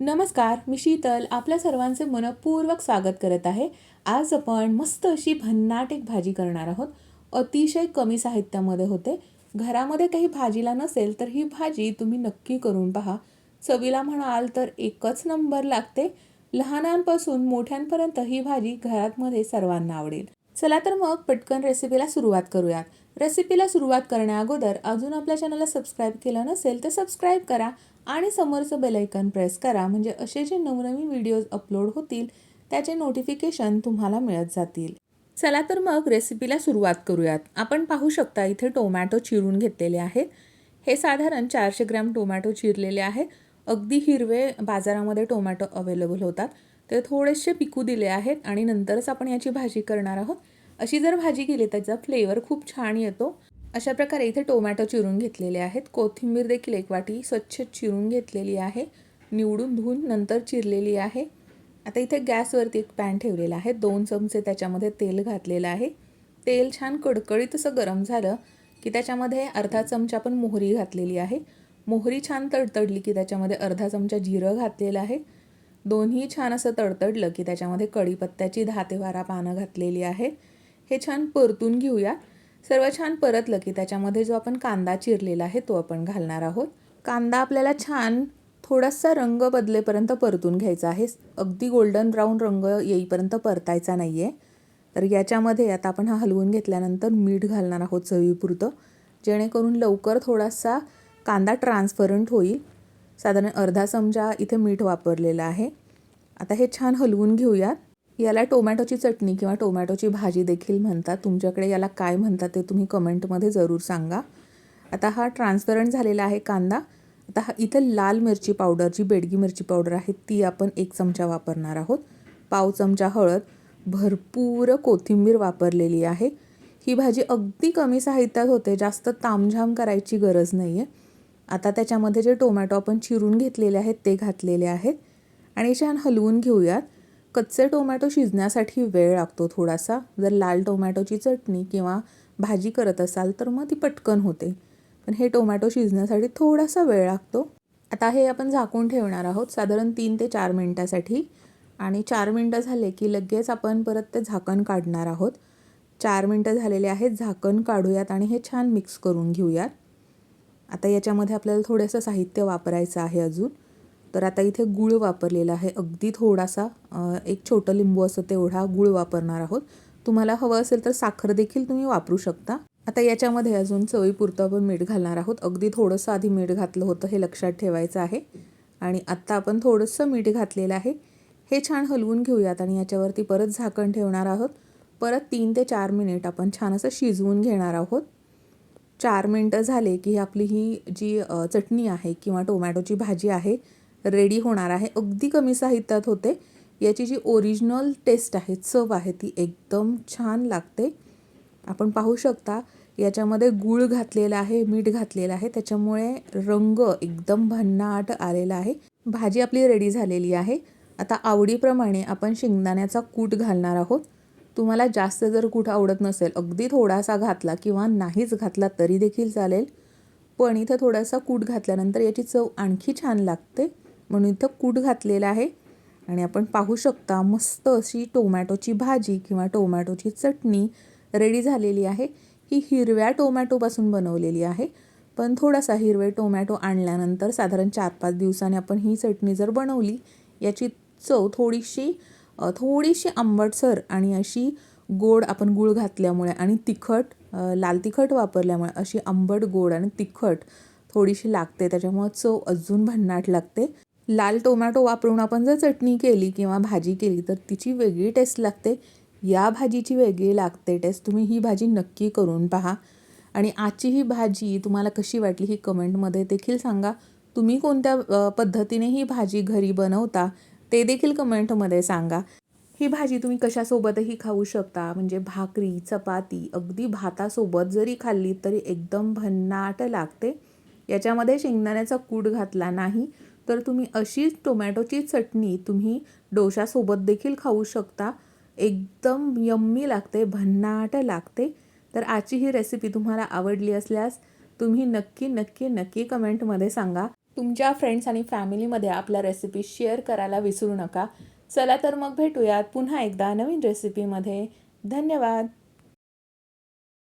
नमस्कार मी शीतल. आपल्या सर्वांचे मनपूर्वक स्वागत करत आहे. आज आपण मस्त अशी भन्नाट एक भाजी करणार आहोत. अतिशय कमी साहित्यामध्ये होते. घरामध्ये काही भाजीला नसेल तर ही भाजी तुम्ही नक्की करून पहा. चवीला म्हणाल तर एकच नंबर लागते. लहानांपासून मोठ्यांपर्यंत ही भाजी घरातमध्ये सर्वांना आवडेल. चला तर मग पटकन रेसिपीला सुरुवात करूयात. रेसिपीला सुरुवात करण्या अगोदर अजून आपल्या चॅनलला सबस्क्राईब केलं नसेल तर सबस्क्राईब करा. आणि समोरचं बेलायकन प्रेस करा. म्हणजे असे जे नवनवीन व्हिडिओज अपलोड होतील त्याचे नोटिफिकेशन तुम्हाला मिळत जातील. चला तर मग रेसिपीला सुरुवात करूयात. आपण पाहू शकता इथे टोमॅटो चिरून घेतलेले आहेत. हे साधारण चारशे ग्रॅम टोमॅटो चिरलेले आहे. अगदी हिरवे बाजारामध्ये टोमॅटो अवेलेबल होतात. ते थोडेसे पिकू दिले आहेत आणि नंतरच आपण याची भाजी करणार आहोत. अशी जर भाजी केली त्याचा फ्लेवर खूप छान येतो. अशा प्रकारे इथे टोमॅटो चिरून घेतलेले आहेत. कोथिंबीर देखील एक वाटी स्वच्छ चिरून घेतलेली आहे. निवडून धुवून नंतर चिरलेली आहे. आता इथे गॅसवरती एक पॅन ठेवलेला आहे. दोन चमचे त्याच्यामध्ये तेल घातलेलं आहे. तेल छान कडकडीत असं गरम झालं की त्याच्यामध्ये अर्धा चमचा आपण मोहरी घातलेली आहे. मोहरी छान तडतडली की त्याच्यामध्ये अर्धा चमचा जिरं घातलेलं आहे. दोन्ही छान असं तडतडलं की त्याच्यामध्ये कढीपत्त्याची दहा ते बारा पानं घातलेली आहे. हे छान परतून घेऊया. सर्व छान परतलं की त्याच्यामध्ये जो आपण कांदा चिरलेला आहे तो आपण घालणार आहोत. कांदा आपल्याला छान थोडासा रंग बदलेपर्यंत परतून घ्यायचा आहे. अगदी गोल्डन ब्राऊन रंग येईपर्यंत परतायचा नाही आहे तर याच्यामध्ये आता आपण हा हलवून घेतल्यानंतर मीठ घालणार आहोत चवीपुरतं. जेणेकरून लवकर थोडासा कांदा ट्रान्सपरंट होईल. साधारण अर्धा चमचा इथे मीठ वापरलेलं आहे. आता हे छान हलवून घेऊयात. याला टोमॅटोची चटणी किंवा टोमॅटोची भाजी देखील म्हणतात. तुमच्याकडे याला काय म्हणतात ते तुम्ही कमेंटमध्ये जरूर सांगा. आता हा ट्रान्सपरंट झालेला आहे कांदा. आता हा इथं लाल मिरची पावडर जी बेडगी मिरची पावडर आहे ती आपण एक चमचा वापरणार आहोत. पाव चमचा हळद. भरपूर कोथिंबीर वापरलेली आहे. ही भाजी अगदी कमी साहित्यात होते. जास्त तामझाम करायची गरज नाही आहे आता त्याच्यामध्ये जे टोमॅटो आपण चिरून घेतलेले आहेत ते घातलेले आहेत. आणि छान हलवून घेऊयात. कच्चे टोमॅटो शिजण्यासाठी वेळ लागतो थोडासा. जर लाल टोमॅटोची चटणी किंवा भाजी करत असाल तर मग ती पटकन होते. पण हे टोमॅटो शिजण्यासाठी थोडासा वेळ लागतो. आता हे आपण झाकून ठेवणार आहोत साधारण तीन ते चार मिनटासाठी. आणि चार मिनटं झाले की लगेच आपण परत ते झाकण काढणार आहोत. चार मिनटं झालेले आहेत झाकण काढूयात आणि हे छान मिक्स करून घेऊयात. आता याच्यामध्ये आपल्याला थोडंसं साहित्य वापरायचं आहे अजून. तर आता इथे गूळ वापरलेला आहे. अगदी थोडासा एक छोटं लिंबू असं तेवढा गूळ वापरणार आहोत. तुम्हाला हवं असेल तर साखर देखील तुम्ही वापरू शकता. आता याच्यामध्ये अजून चवीपुरतं आपण मीठ घालणार आहोत. अगदी थोडंसं आधी मीठ घातलं होतं हे लक्षात ठेवायचं आहे. आणि आत्ता आपण थोडंसं मीठ घातलेलं आहे. हे छान हलवून घेऊयात आणि याच्यावरती परत झाकण ठेवणार आहोत. परत तीन ते चार मिनिट आपण छान असं शिजवून घेणार आहोत. चार मिनटं झाले की आपली ही जी चटणी आहे किंवा टोमॅटोची भाजी आहे रेडी होणार आहे. अगदी कमी साहित्यात होते. याची जी ओरिजिनल टेस्ट आहे चव आहे ती एकदम छान लागते. आपण पाहू शकता याच्यामध्ये गूळ घातलेला आहे मीठ घातलेलं आहे. त्याच्यामुळे रंग एकदम भन्नाट आलेला आहे. भाजी आपली रेडी झालेली आहे. आता आवडीप्रमाणे आपण शेंगदाण्याचा कूट घालणार आहोत. तुम्हाला जास्त जर कूट आवडत नसेल अगदी थोडासा घातला किंवा नाहीच घातला तरी देखील चालेल. पण इथं थोडासा कूट घातल्यानंतर याची चव आणखी छान लागते. म्हणून इथं कूट घातलेलं आहे. आणि आपण पाहू शकता मस्त अशी टोमॅटोची भाजी किंवा टोमॅटोची चटणी रेडी झालेली आहे. ही हिरव्या टोमॅटोपासून बनवलेली आहे. पण थोडासा हिरवे टोमॅटो आणल्यानंतर साधारण चार पाच दिवसांनी आपण ही चटणी जर बनवली याची चव थोडीशी थोडीशी आंबटसर आणि अशी गोड आपण गूळ घातल्यामुळे आणि तिखट लाल तिखट वापरल्यामुळे अशी आंबट गोड आणि तिखट थोडीशी लागते. त्याच्यामुळं चव अजून भन्नाट लागते. लाल टोमॅटो वापरून आपण जर चटणी केली किंवा भाजी केली तर तिची वेगळी टेस्ट लागते. या भाजीची वेगळी लागते टेस्ट. तुम्ही ही भाजी नक्की करून पहा. आणि आजची ही भाजी तुम्हाला कशी वाटली ही कमेंटमध्ये देखील सांगा. तुम्ही कोणत्या पद्धतीने ही भाजी घरी बनवता ते देखील कमेंटमध्ये सांगा. ही भाजी तुम्ही कशासोबतही खाऊ शकता. म्हणजे भाकरी चपाती अगदी भातासोबत जरी खाल्ली तरी एकदम भन्नाट लागते. याच्यामध्ये शेंगदाण्याचा कूट घातला नाही. तर तुम्ही अशीच टोमॅटोची चटणी तुम्ही डोशासोबत देखील खाऊ शकता. एकदम यम्मी लागते भन्नाट लागते. तर आजची ही रेसिपी तुम्हाला आवडली असल्यास तुम्ही नक्की नक्की नक्की कमेंटमध्ये सांगा. तुमच्या फ्रेंड्स आणि फॅमिलीमध्ये आपल्या रेसिपी शेअर करायला विसरू नका. चला तर मग भेटूयात पुन्हा एकदा नवीन रेसिपीमध्ये धन्यवाद!